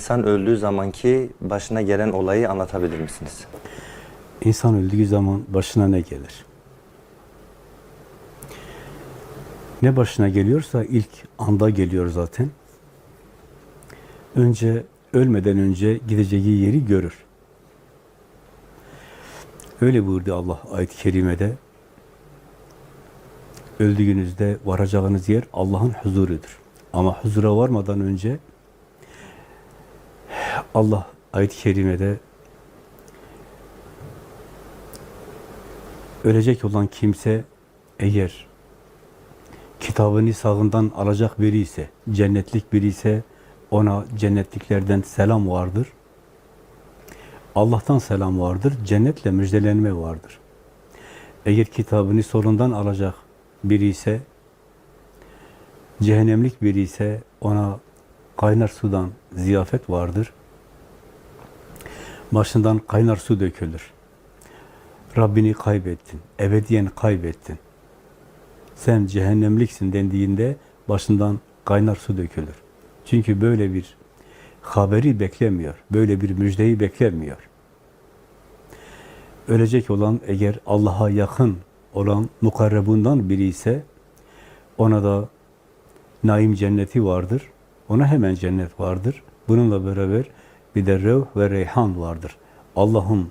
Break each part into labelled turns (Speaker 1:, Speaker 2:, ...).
Speaker 1: insan öldüğü zamanki başına gelen olayı anlatabilir misiniz?
Speaker 2: İnsan öldüğü zaman başına ne gelir? Ne başına geliyorsa ilk anda geliyor zaten. Önce, ölmeden önce gideceği yeri görür. Öyle buyurdu Allah ayet-i kerimede. Öldüğünüzde varacağınız yer Allah'ın huzurudur. Ama huzura varmadan önce Allah ayet-i kerimede ölecek olan kimse eğer kitabını sağından alacak biri ise, cennetlik biri ise ona cennetliklerden selam vardır. Allah'tan selam vardır, cennetle müjdelenme vardır. Eğer kitabını solundan alacak biri ise, cehennemlik biri ise ona kaynar sudan ziyafet vardır. Başından kaynar su dökülür. Rabbini kaybettin, ebediyen kaybettin. Sen cehennemliksin dendiğinde başından kaynar su dökülür. Çünkü böyle bir haberi beklemiyor, böyle bir müjdeyi beklemiyor. Ölecek olan eğer Allah'a yakın olan mukarrebundan biri ise ona da naim cenneti vardır. Ona hemen cennet vardır. Bununla beraber bir de rev ve reyhan vardır. Allah'ın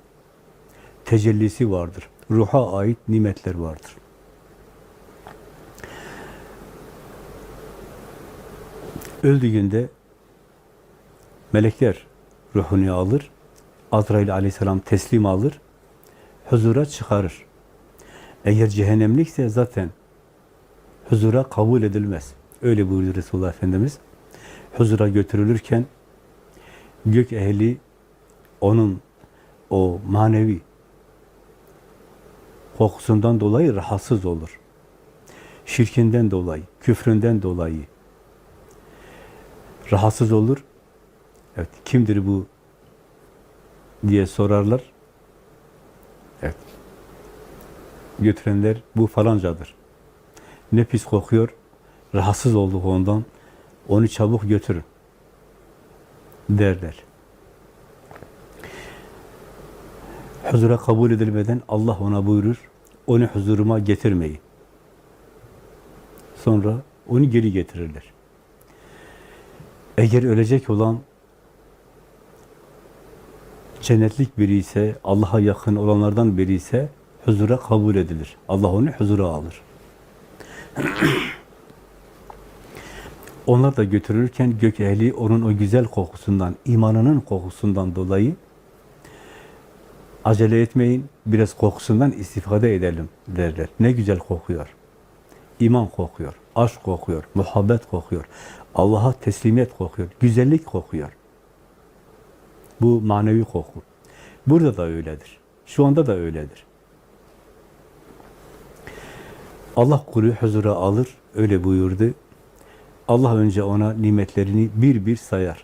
Speaker 2: tecellisi vardır. Ruha ait nimetler vardır. Öldüğünde melekler ruhunu alır. Azrail aleyhisselam teslim alır. Huzura çıkarır. Eğer cehennemlikse zaten huzura kabul edilmez. Öyle buyurdu Resulullah Efendimiz. Huzura götürülürken gök ehli onun o manevi kokusundan dolayı rahatsız olur. Şirkinden dolayı, küfründen dolayı rahatsız olur. Evet, kimdir bu diye sorarlar. Evet. Götürenler bu falancadır. Ne pis kokuyor, rahatsız olduk ondan, onu çabuk götürün derler. Huzura kabul edilmeden Allah ona buyurur, onu huzuruma getirmeyin. Sonra onu geri getirirler. Eğer ölecek olan cennetlik biri ise, Allah'a yakın olanlardan biri ise huzura kabul edilir. Allah onu huzura alır. Onlar da götürürken gök ehli onun o güzel kokusundan, imanının kokusundan dolayı acele etmeyin, biraz kokusundan istifade edelim derler. Ne güzel kokuyor. İman kokuyor, aşk kokuyor, muhabbet kokuyor, Allah'a teslimiyet kokuyor, güzellik kokuyor. Bu manevi koku. Burada da öyledir. Şu anda da öyledir. Allah kulu huzura alır, öyle buyurdu. Allah önce ona nimetlerini bir bir sayar.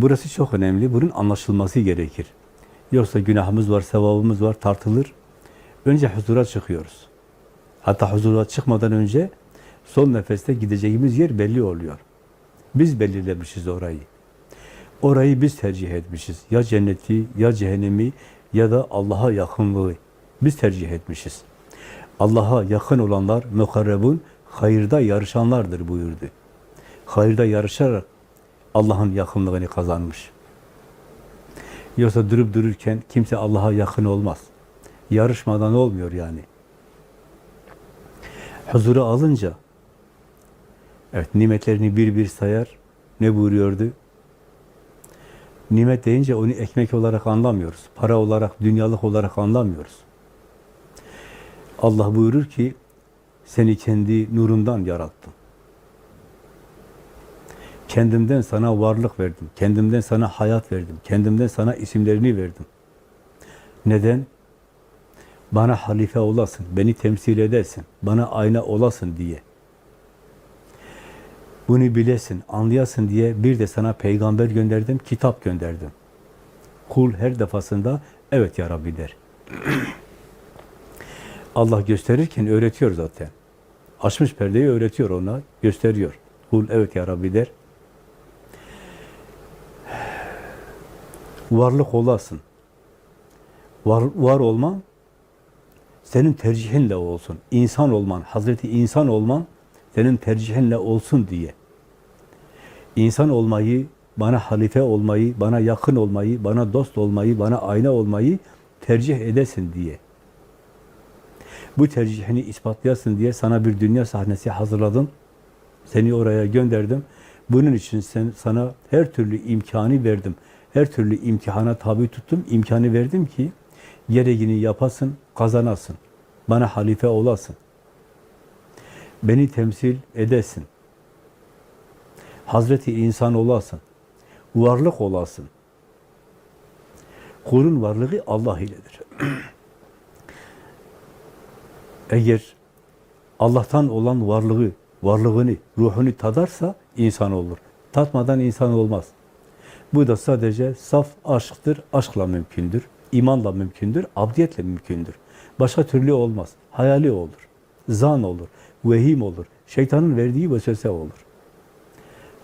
Speaker 2: Burası çok önemli. Bunun anlaşılması gerekir. Yoksa günahımız var, sevabımız var, tartılır. Önce huzura çıkıyoruz. Hatta huzura çıkmadan önce son nefeste gideceğimiz yer belli oluyor. Biz belirlemişiz orayı. Orayı biz tercih etmişiz. Ya cenneti, ya cehennemi, ya da Allah'a yakınlığı. Biz tercih etmişiz. Allah'a yakın olanlar, mukarrebun, hayırda yarışanlardır buyurdu. Hayırda yarışarak Allah'ın yakınlığını kazanmış. Yoksa durup dururken kimse Allah'a yakın olmaz. Yarışmadan olmuyor yani. Huzura alınca evet nimetlerini bir bir sayar. Ne buyuruyordu? Nimet deyince onu ekmek olarak anlamıyoruz. Para olarak, dünyalık olarak anlamıyoruz. Allah buyurur ki seni kendi nurundan yarattım. Kendimden sana varlık verdim. Kendimden sana hayat verdim. Kendimden sana isimlerini verdim. Neden? Bana halife olasın, beni temsil edesin, bana ayna olasın diye. Bunu bilesin, anlayasın diye bir de sana peygamber gönderdim, kitap gönderdim. Kul her defasında evet ya Rabbi der. Allah gösterirken öğretiyor zaten. Açmış perdeyi öğretiyor ona, gösteriyor. Kul evet ya Rabbi der. Varlık olasın. Var, var olman senin tercihinle olsun. İnsan olman, Hazreti insan olman senin tercihinle olsun diye. İnsan olmayı, bana halife olmayı, bana yakın olmayı, bana dost olmayı, bana ayna olmayı tercih edesin diye. Bu tercihini ispatlayasın diye sana bir dünya sahnesi hazırladım. Seni oraya gönderdim. Bunun için sen, sana her türlü imkanı verdim. Her türlü imtihana tabi tuttum. imkanı verdim ki gereğini yapasın, kazanasın. Bana halife olasın. Beni temsil edesin. Hazreti insan olasın. Varlık olasın. Kulun varlığı Allah iledir. Eğer Allah'tan olan varlığı, varlığını, ruhunu tadarsa insan olur. Tatmadan insan olmaz. Bu da sadece saf aşktır, aşkla mümkündür, imanla mümkündür, abdiyetle mümkündür. Başka türlü olmaz. Hayali olur, zan olur, vehim olur, şeytanın verdiği vesvese olur.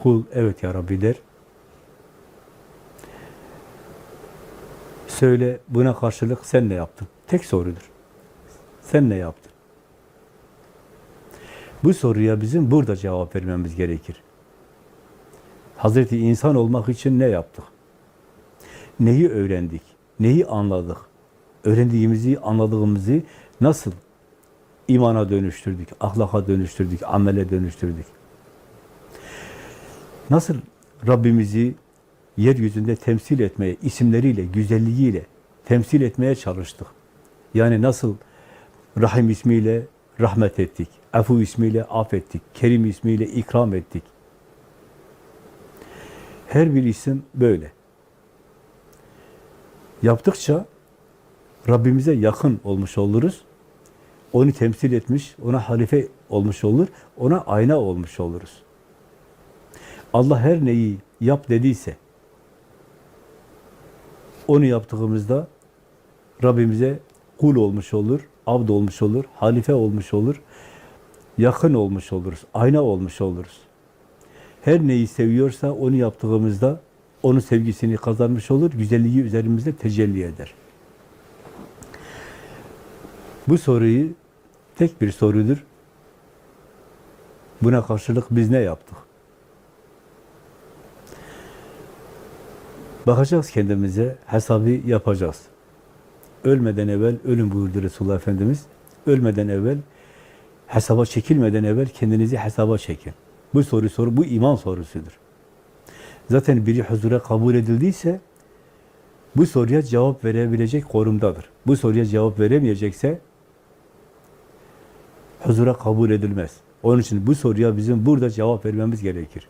Speaker 2: Kul evet ya Rabbi der. Söyle buna karşılık sen ne yaptın? Tek sorudur. Sen ne yaptın? Bu soruya bizim burada cevap vermemiz gerekir. Hazreti insan olmak için ne yaptık? Neyi öğrendik? Neyi anladık? Öğrendiğimizi, anladığımızı nasıl imana dönüştürdük, ahlaka dönüştürdük, amele dönüştürdük? Nasıl Rabbimizi yeryüzünde temsil etmeye, isimleriyle, güzelliğiyle temsil etmeye çalıştık? Yani nasıl Rahim ismiyle rahmet ettik, Afu ismiyle affettik, Kerim ismiyle ikram ettik. Her bir isim böyle. Yaptıkça Rabbimize yakın olmuş oluruz. Onu temsil etmiş, ona halife olmuş olur, ona ayna olmuş oluruz. Allah her neyi yap dediyse, onu yaptığımızda Rabbimize kul olmuş olur, abd olmuş olur, halife olmuş olur, yakın olmuş oluruz, ayna olmuş oluruz. Her neyi seviyorsa onu yaptığımızda onun sevgisini kazanmış olur, güzelliği üzerimizde tecelli eder. Bu soruyu tek bir sorudur. Buna karşılık biz ne yaptık? Bakacağız kendimize, hesabı yapacağız. Ölmeden evvel, ölüm buyurdu Resulullah Efendimiz. Ölmeden evvel, hesaba çekilmeden evvel kendinizi hesaba çekin. Bu soru soru, bu iman sorusudur. Zaten biri huzura kabul edildiyse, bu soruya cevap verebilecek korumdadır. Bu soruya cevap veremeyecekse, huzura kabul edilmez. Onun için bu soruya bizim burada cevap vermemiz gerekir.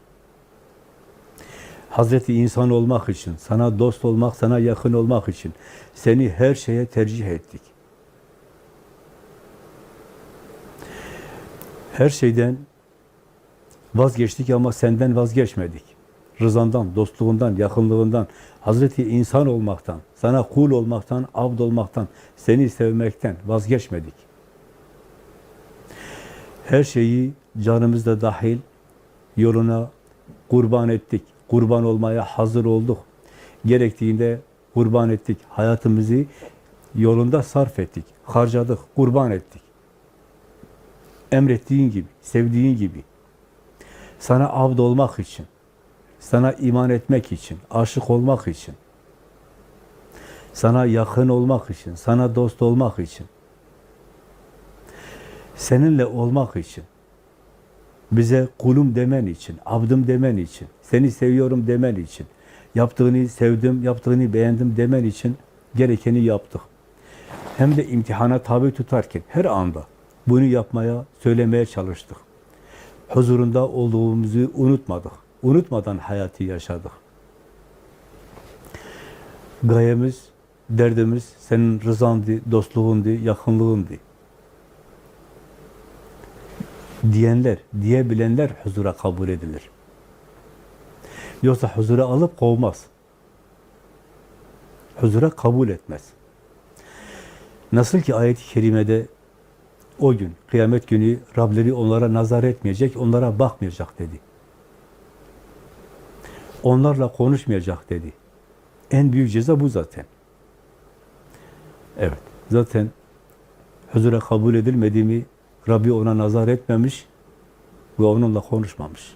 Speaker 2: Hazreti insan olmak için, sana dost olmak, sana yakın olmak için seni her şeye tercih ettik. Her şeyden vazgeçtik ama senden vazgeçmedik. Rızandan, dostluğundan, yakınlığından, Hazreti insan olmaktan, sana kul olmaktan, abd olmaktan, seni sevmekten vazgeçmedik. Her şeyi canımızda dahil yoluna kurban ettik. Kurban olmaya hazır olduk. Gerektiğinde kurban ettik. Hayatımızı yolunda sarf ettik. Harcadık, kurban ettik. Emrettiğin gibi, sevdiğin gibi. Sana abd olmak için, sana iman etmek için, aşık olmak için, sana yakın olmak için, sana dost olmak için, seninle olmak için, bize kulum demen için, abdım demen için, seni seviyorum demen için, yaptığını sevdim, yaptığını beğendim demen için gerekeni yaptık. Hem de imtihana tabi tutarken her anda bunu yapmaya, söylemeye çalıştık. Huzurunda olduğumuzu unutmadık. Unutmadan hayatı yaşadık. Gayemiz, derdimiz senin rızandı, dostluğundu, yakınlığındı. Diyenler, diyebilenler huzura kabul edilir. Yoksa huzura alıp kovmaz. Huzura kabul etmez. Nasıl ki ayet-i kerimede o gün, kıyamet günü Rableri onlara nazar etmeyecek, onlara bakmayacak dedi. Onlarla konuşmayacak dedi. En büyük ceza bu zaten. Evet. Zaten huzura kabul edilmedi mi Rabbi ona nazar etmemiş ve onunla konuşmamış.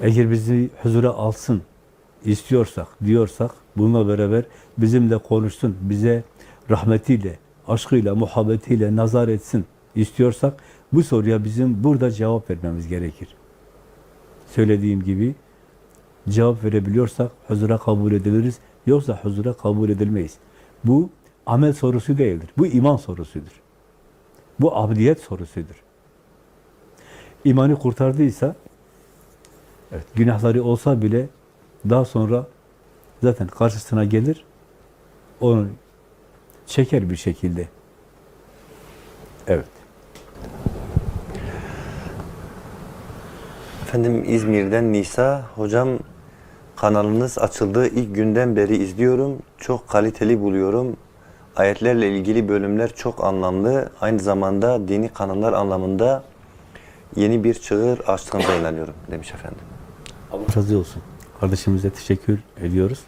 Speaker 2: Eğer bizi huzura alsın istiyorsak, diyorsak bununla beraber bizimle konuşsun, bize rahmetiyle, aşkıyla, muhabbetiyle nazar etsin istiyorsak bu soruya bizim burada cevap vermemiz gerekir. Söylediğim gibi cevap verebiliyorsak huzura kabul ediliriz. Yoksa huzura kabul edilmeyiz. Bu amel sorusu değildir. Bu iman sorusudur. Bu abdiyet sorusudur. İmanı kurtardıysa evet, günahları olsa bile daha sonra zaten karşısına gelir onu çeker bir şekilde. Evet.
Speaker 1: Efendim İzmir'den Nisa. Hocam kanalınız açıldığı ilk günden beri izliyorum. Çok kaliteli buluyorum. Ayetlerle ilgili bölümler çok anlamlı. Aynı zamanda dini kanunlar anlamında yeni bir çığır açtığınıza inanıyorum demiş efendim.
Speaker 2: Allah razı olsun. Kardeşimize teşekkür ediyoruz.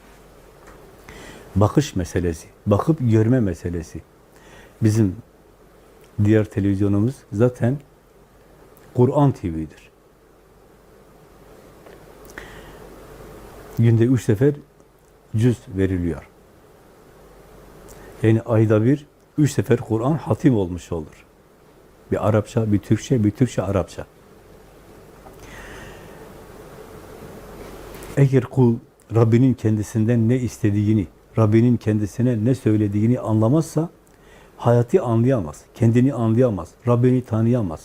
Speaker 2: Bakış meselesi, bakıp görme meselesi. Bizim diğer televizyonumuz zaten Kur'an TV'dir. Günde üç sefer cüz veriliyor. Yani ayda bir, üç sefer Kur'an hatim olmuş olur. Bir Arapça, bir Türkçe, bir Türkçe, Arapça. Eğer kul Rabbinin kendisinden ne istediğini, Rabbinin kendisine ne söylediğini anlamazsa hayatı anlayamaz, kendini anlayamaz, Rabbini tanıyamaz.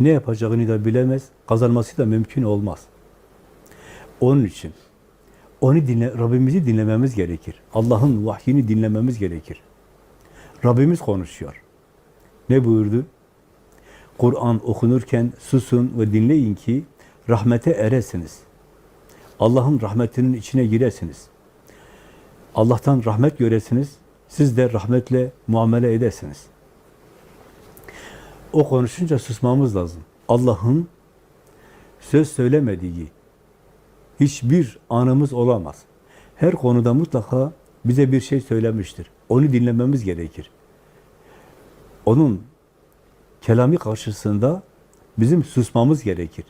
Speaker 2: Ne yapacağını da bilemez, kazanması da mümkün olmaz. Onun için onu dinle, Rabbimizi dinlememiz gerekir. Allah'ın vahyini dinlememiz gerekir. Rabbimiz konuşuyor. Ne buyurdu? Kur'an okunurken susun ve dinleyin ki rahmete eresiniz. Allah'ın rahmetinin içine giresiniz. Allah'tan rahmet göresiniz. Siz de rahmetle muamele edesiniz. O konuşunca susmamız lazım. Allah'ın söz söylemediği hiçbir anımız olamaz. Her konuda mutlaka bize bir şey söylemiştir. Onu dinlememiz gerekir. Onun kelami karşısında bizim susmamız gerekir.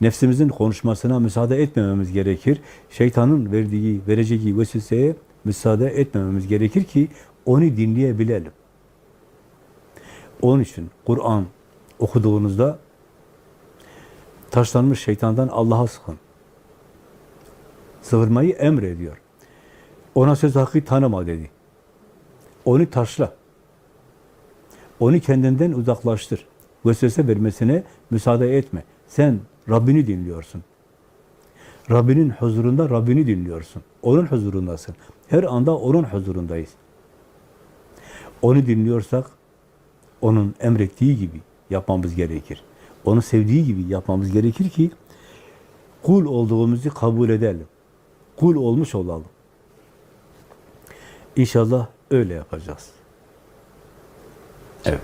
Speaker 2: Nefsimizin konuşmasına müsaade etmememiz gerekir. Şeytanın verdiği, vereceği vesveseye müsaade etmememiz gerekir ki onu dinleyebilelim. Onun için Kur'an okuduğunuzda taşlanmış şeytandan Allah'a sıkın. Sığırmayı emrediyor. Ona söz hakkı tanıma dedi. Onu taşla. Onu kendinden uzaklaştır. Vesvese vermesine müsaade etme. Sen Rabbini dinliyorsun. Rabbinin huzurunda Rabbini dinliyorsun. Onun huzurundasın. Her anda onun huzurundayız. Onu dinliyorsak onun emrettiği gibi yapmamız gerekir. Onu sevdiği gibi yapmamız gerekir ki kul olduğumuzu kabul edelim. Kul olmuş olalım. İnşallah öyle yapacağız. Evet.